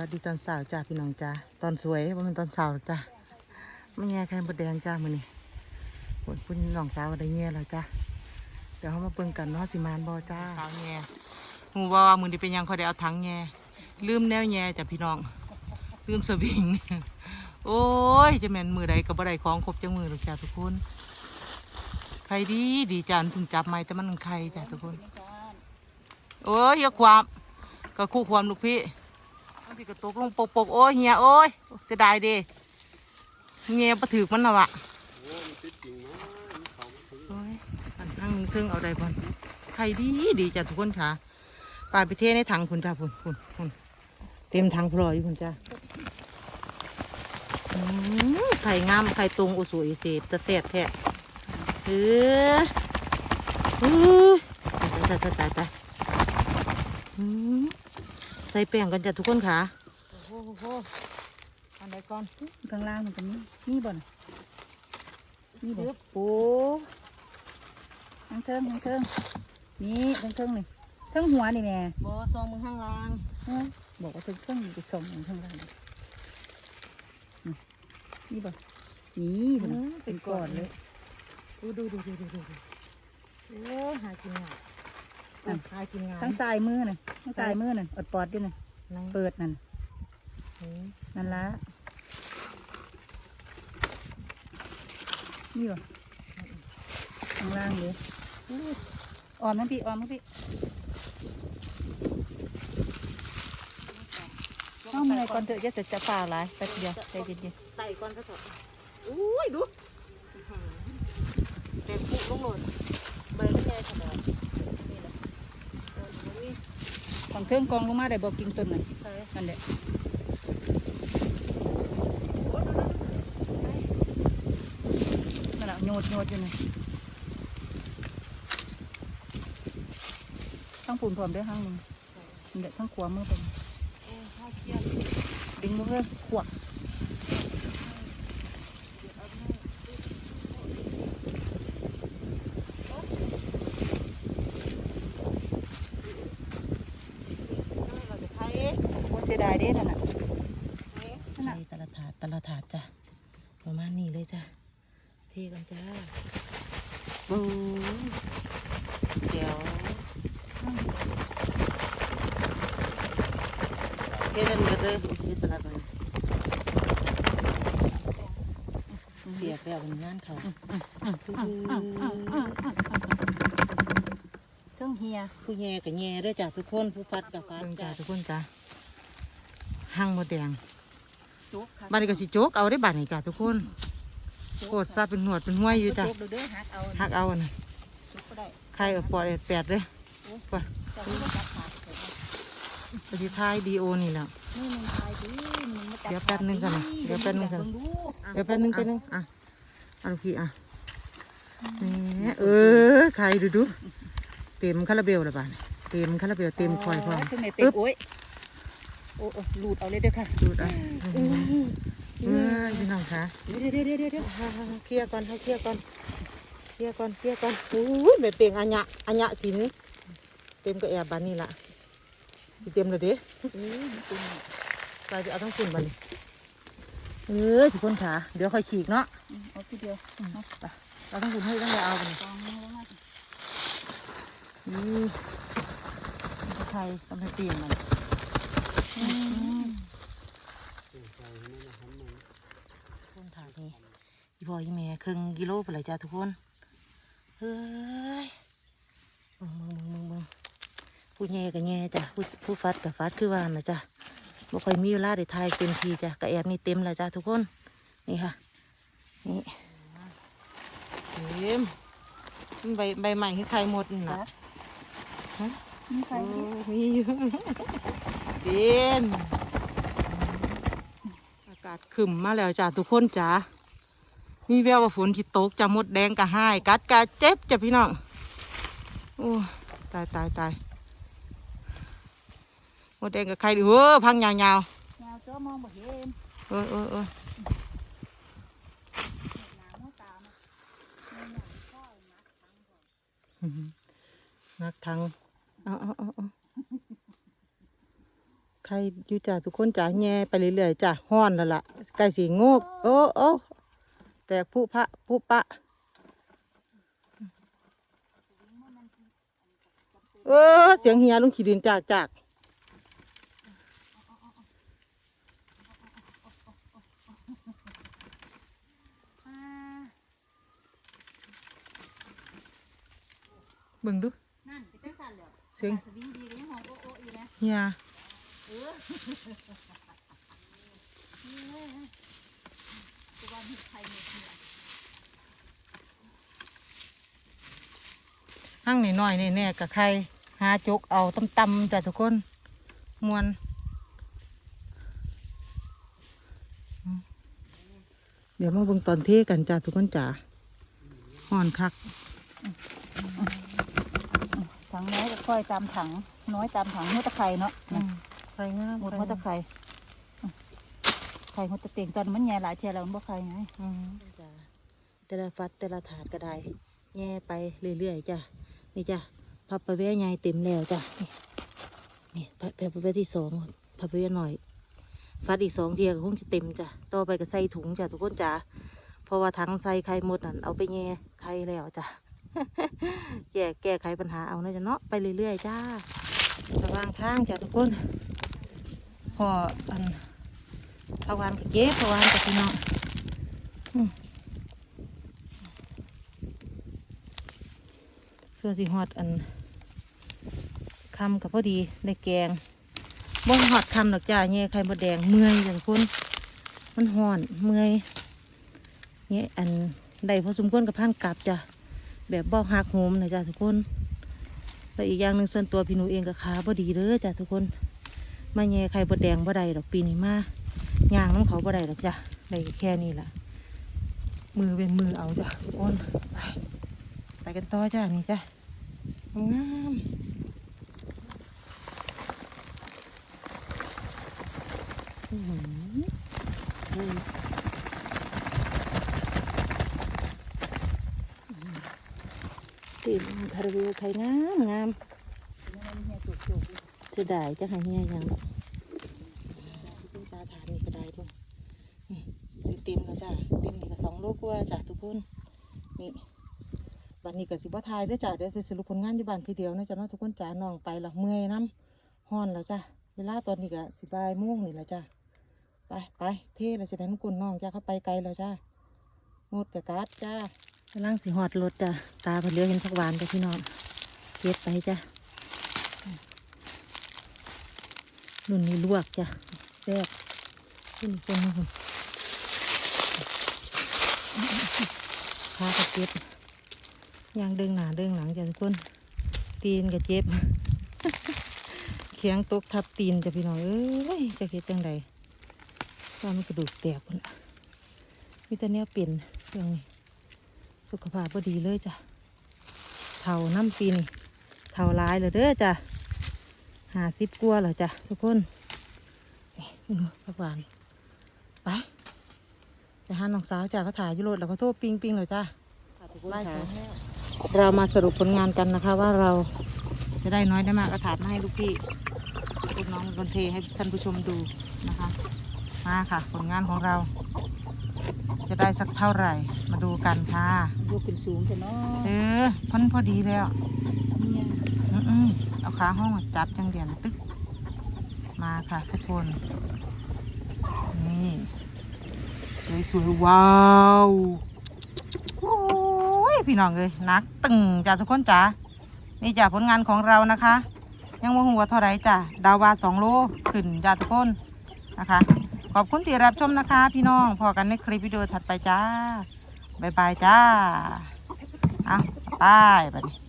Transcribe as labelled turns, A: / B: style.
A: วัสดีตอนสาวจ้าพี่น้องจ้าตอนสวยว่ามันตอนสาวจ้าไม่แง่ใครบดแดงจ้ามือนี่ผลพุ่นน้องสาวได้แง่แล้วจ้าเดี๋ยวเขามาเบิ่งกันเนาะสิมานบอจ้าสาวแง่หูว่ามือนี้เป็นยังเขาได้เอาถังแง่ลืมแนวแง่จ้ะพี่น้องลืมสวิงโอ้ยจะแม่นมือใดกับบ่ได้ของครบจังมือหรอกจ้าทุกคนใครดีดีจานเพิ่งจับไม้แต่มันใครจ้าทุกคน โอ้ยอย่าความก็คู่ความลูกพี่ มันพี่ก็ตกลงปกปกๆโอ้ยเฮียโอ้ยเสียดายเด้เงียบประถือมันน่ะวะโอ้ยอันข้งหนึงครึ่งเอาได้บอลใครดีดีจ้ะทุกคนค่ะปลาไปเทในถังคุณจ้าคุณคุณคุณเต็มถังพลอยอยู่คุณจ้าไข่งามไข่ตรงโอสุยเศษตะแสบแท้เออเออตายตายตายตายอืม ใส่แป้งกันจ้ะทุกคนค่ะโอ้โหโอ้โหอันไหนก่อน
B: ข้างล่างมันก็มีมีบ่นนี่บ่
A: เสือปู
B: ทั้งเทิงทั้งเทิงนี่ทั้งเทิงนี่ทั้งหัวนี่แม่
A: บอซองมึงข้างล่าง
B: เอ้ยบอกว่าทั้งเทิงไปส่งข้างล่างนี่นี่บ่นี่บ่น่ะเป็นก้อนเลย
A: ดูดูดูดูดูดูดูโอ้ยหากินง่ายหากินง่าย
B: ทั้งสายมือน่ะทั้งสายมือน่ะอดปอดด้วยน่ะ
A: นั่ง
B: เปิดนั่น
A: อืม
B: นั่นละนี่บ่ข้างล่างเลยออมมั้งพี่ออมมั้งพี่เข้าเมื่อยก่อนเถอะจะจะฝ่าหลายแป๊บเดียวใจเย็นๆ
A: ใส่ก่อนก็ถอดอุ้ยดูเต็มปุ๊กลงหล่นใบไม่ใหญ่ขนาดนี้แหละเออดูนี่
B: ของเทิงกองลงมาได้บอกกิ่งต้นนั่น
A: ใส่
B: นั่นแหละ
A: โอ้ยดูดูดู
B: นั่นแหละโยดโยดอยู่นี่ทั้งปูนพร้อมเด้วยทั้งมึงนั่นแหละทั้งขวามือผม
A: โอ้ยข้าวเคี่ยว
B: ดึงมือเพื่อขวบ เสียดายเด้นั่นน่ะนั่นน่ะ
A: นี่ตะละถาดตะละถาดจ้ะประมาณนี้เลยจ้ะเทกันจ้าบูเดี๋ยวเทกันเบิดเลยนี่สลัดมันเปียกแล้วมันงานเขา
B: เทิงเฮีย
A: ผู้แย่กับแย่ด้วยจ้ะทุกคนผู้ฟัดกับฟัดจ้ะทุกคนจ้ะ ห้างมดแดง
B: จุกค่ะ
A: บ้านนี้ก็สิโจกเอาได้บ้านนี้จ้ะทุกคนโคตรซาเป็นหนวดเป็นห้วยอยู่จ้ะ
B: จุกเด้อหักเอา
A: หักเอาน่ะ
B: จุกก็ได้
A: ใครเอาปอดแปดเลยก่อน
B: แต่ไม่ได้จับขาดเดี๋ยวนะ
A: ไปที่ท้ายดีโอนี่แหละ
B: นี่มันตายดิมันมาจับ
A: เดี๋ยวแป๊บนึงก่อนนะเดี๋ยวแป๊บนึงก่อน
B: เบิ่ดู
A: เดี๋ยวแป๊บนึงแป๊บนึงอะเอาลูกพี่อะนี่เออใครดูดูเต็มคาราเบลเลยบ้านเต็มคาราเบลเต็มคอยพร้อม
B: ข้างในเต็มโอ้ย โอ้โอ้หลุดเอาเลยเด้อค่ะ
A: ดูดอะเออพี่น้องคะ
B: เดี๋ยวเดี๋ยวเดี๋ยวเดี๋ยวเดี๋ยว
A: เคลียร์ก่อนให้เคลียร์ก่อนเคลียร์ก่อนเคลียร์ก่อนอุ้ยแบบเต็งอัญญะอัญญะสินเต็มก็แอบบานนี่ละสิเต็มเลยเด้
B: เอ้ยมันเป็น
A: กลายจะเอาทั้งฝุ่นบานเออทุกคนค่ะเดี๋ยวค่อยฉีกเนาะ
B: เอาทีเดียวเอา
A: ไปเอาทั้งฝุ่นให้ทั้งเลยเอาบานนี่
B: กองลงมา
A: นี่ไทยกำลังเตรียมมัน คนถ่ายนี่อีพออีแม่ครึ่งกิโลไปเลยจ้าทุกคน เฮ้ยมึงมึงมึงมึงมึงผู้แย่กับแย่จ้ะผู้ผู้ฟัดกับฟัดคือว่านะจ้ะบ่ค่อยมีเวลาได้ถ่ายเต็มทีจ้ะกระแอบนี่เต็มแล้วจ้ะทุกคน นี่ค่ะ นี่เต็มใบใบใหม่คือใครหมดน่ะฮะ
B: มีใคร
A: โอ้
B: ดิ
A: มีอยู่ เต็มอากาศขึ้นมาแล้วจ้าทุกคนจ้ามีแววว่าฝนที่ตกจะมดแดงกะหาย กัดกะเจ็บจ้ะพี่น้องโอ้ตายตายตายมดแดงกับใครดิเออพังยาว
B: ยาวเจ้ามองบ่เห็น
A: ๆเออเออเออ
B: หนาหัวตามันมันหนาข้อหนักทั้งหมด
A: อื้อหือ Ừ. นักทางเอาเอาเอาเอา ใครอยู่จ้ะทุกคนจ้ะแง่ไปเรื่อยๆจ้ะห้อนแล้วล่ะใกล้สีโงกโอ้โอ้แตกผู้พระผู้ปะเออเสียงเฮียลุงขี่ดินจากจากเบิ่งดู
B: นั่นไปเต้นสั่นเลย
A: เสียง
B: สวิงดีเลยห้องโอ๊ะโอ๊ะอยู่นะ
A: เฮีย
B: เออ ตัวนหิดไข่เนี่ยเนี่ย
A: หั่งหน่อยๆแน่ๆกับใครหาจกเอาตำๆจ้ะทุกคน มวนเดี๋ยวมาเบิ่งตอนเทกันจ้ะทุกคนจ้ะห่อนคัก
B: ถังน้อยก็ค่อยตามถัง น้อยตามถังหัวตะไคร่เนาะ
A: ไข่งาม
B: หมดหัวตะไคร่อะไข่หัวตะเตียงตอนมันใหญ่หลายเทียแล้วมันบ่ไข่ไง
A: อืมจ้ะแต่ละฟัดแต่ละถาดก็ได้แง่ไปเรื่อยๆจ้ะนี่จ้ะพับไปเวยใหญ่เต็มแล้วจ้ะนี่นี่พับไปเวยที่สองพับไปเวยหน่อยฟัดอีกสองเทียก็คงจะเต็มจ้ะต่อไปก็ใส่ถุงจ้ะทุกคนจ้ะเพราะว่าถังใส่ไข่หมดนั่นเอาไปแง่ไข่แล้วจ้ะแก้แก้ไขปัญหาเอานะจ้ะเนาะไปเรื่อยๆจ้าระหว่างทางจ้ะทุกคน พออันพาวานกับเจ๊พาวานกับพี่น้องส่วนสิฮอดอันคำกับพอดีได้แกงบ่ฮอดคำดอกจ้าเงี้ยไข่มดแดงเมื่อยจังคุณมันห่อนเมื่อยเงี้ยอันได้พอสมควรกับพันกลับจ้ะแบบบ่หักโหมนะจ้ะทุกคนแล้วอีกอย่างหนึ่งส่วนตัวพี่หนูเองกับขาบ่ดีเด้อจ้ะทุกคน มาแย่ไข่บดแดงบ่ได้ดอกปีนี้มาย่างน้ำเขาบ่ได้ดอกจ้ะได้แค่นี้ล่ะ มือเป็นมือเอาจ้ะทุกคนไปไปกันต่อจ้ะนี่จ้ะงามอื้อหืออืมตีนคาราเลไข่งามงาม จะได้จะให้เฮียยังคุณจ้าทานนี่ก็ได้ด้วยนี่สิเต็มแล้วจ้าเต็มนี่ก็สองโลกว่าจ้าทุกคนนี่บันนี้ก็สิบ่ทายด้วยจ้าเดี๋ยวไปสรุปผลงานอยู่บ้านทีเดียวนะจ้าเนาะทุกคนจ้าน้องไปและเมื่อยน้ำห้อนแล้วจ้าเวลาตอนนี้ก็สิบายโมงนี่แหละจ้าไปไปเท่แล้วจะได้น้ำกุนน้องจ้าเข้าไปไกลแล้วจ้าหมดกะกัดจ้ากำลังสิหอดรถจ้าตาเพนเลี้ยวเห็นผักหวานจ้าพี่น้องเก็บไปจ้า รุ่นนี้ลวกจ้ะแซ่บขึ้นคนนึงขากระเจ็บยางเดิงหนาเดิงหลังจ้ะทุกคน ตีนกระเจ็บเขียงตกทับตีนจ้ะพี่น้องเอ้ยจะเฮ็ดจังใดว่ามันกระดูกแตกคนละมีแต่เนี้ยเปลี่ยนเรื่องนี้สุขภาพบ่ดีเลยจ้ะเท่าน้ำปีนเท่าหลายเลยเด้อจ้ะ หาสิบกว่าแล้วจ้ะทุกคนนี่ดูพักหวานไปไปหาน้องสาวจ้ะเขาถ่ายอยุโรดแล้วก็โทษปิงปิงเลยจ้ะไล่ของแล้วเรามาสรุปผลงานกันนะคะ ว่าเราจะได้น้อยได้มากก็ถาดมาให้ลูกพี่ลูกน้องดนเทให้ท่านผู้ชมดูนะคะมาค่ะ ผลงานของเรา จะได้สักเท่าไหร่มาดูกันค่ะ
B: ดูเป็นสูงแต่เนาะ
A: เออพันพอดีแล้ว
B: เนี่ย
A: อืมๆ เอาขาห้องจับจังเดียนตึกมาค่ะทุกคน นี่สวยๆว้าวโอ้ยพี่น้องเลยนักตึงจ้ะทุกคนจ้ะนี่จ้ะผลงานของเรานะคะ ยังว่าหัวเท่าไรจ้ะดาวาสองโลขึ้นจ้ะทุกคนนะคะ ขอบคุณที่รับชมนะคะ พี่น้องพอกันในคลิปวิดีโอถัดไปจ้าบายบายจ้า เอาไปบัดนี้